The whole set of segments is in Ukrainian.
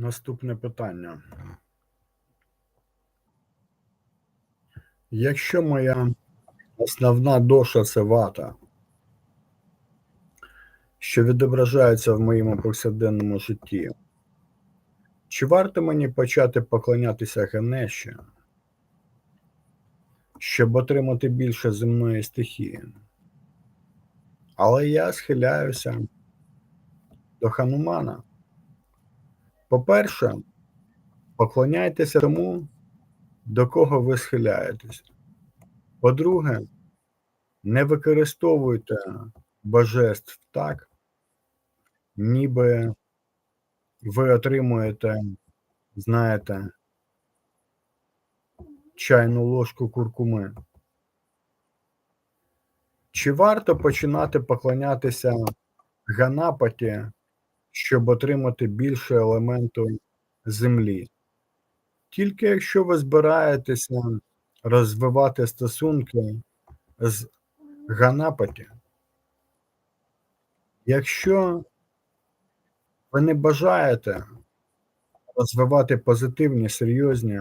Наступне питання. Якщо моя основна доша це вата, що відображається в моєму повсякденному житті, чи варто мені почати поклонятися Генеші, щоб отримати більше земної стихії? Але я схиляюся до Ханумана. По-перше, поклоняйтеся тому, до кого ви схиляєтесь. По-друге, не використовуйте божеств так, ніби ви отримуєте, знаєте, чайну ложку куркуми. Чи варто починати поклонятися Ганапаті, щоб отримати більше елементу землі? Тільки якщо ви збираєтеся розвивати стосунки з Ганапаті, якщо ви не бажаєте розвивати позитивні, серйозні,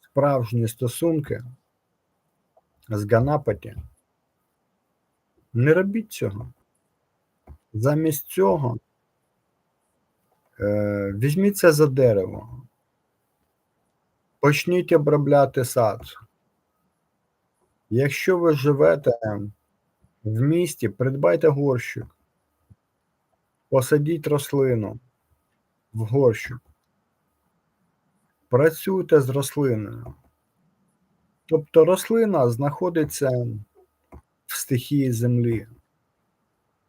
справжні стосунки з Ганапаті, не робіть цього. Замість цього візьміться за дерево, почніть обробляти сад. Якщо ви живете в місті, придбайте горщик, посадіть рослину в горщик, працюйте з рослиною. Тобто рослина знаходиться в стихії землі.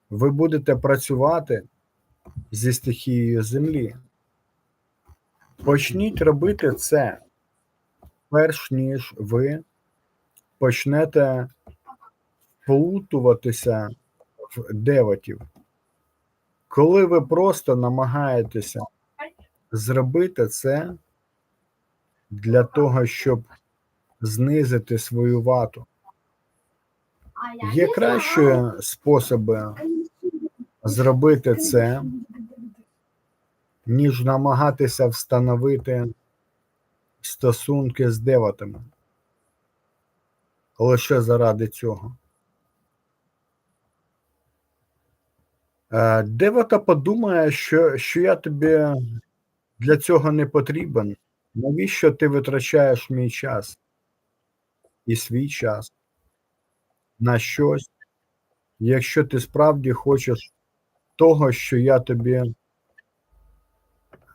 Ви будете працювати зі стихією землі. Почніть робити це, перш ніж ви почнете плутуватися в деватів. Коли ви просто намагаєтеся зробити це для того, щоб знизити свою вату, є кращі способи зробити це, ніж намагатися встановити стосунки з деватами. Лише заради цього. Е, Девата подумає, що, що я тобі для цього не потрібен. Навіщо ти витрачаєш мій час і свій час на щось, якщо ти справді хочеш того, що я тобі,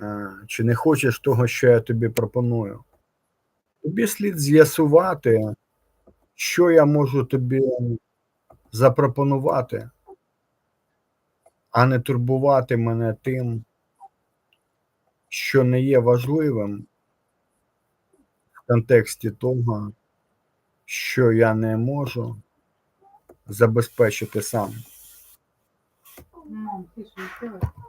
е, чи не хочеш того, що я тобі пропоную. Тобі слід з'ясувати, що я можу тобі запропонувати, а не турбувати мене тим, що не є важливим в контексті того, що я не можу забезпечити сам. Мам, ти що, що?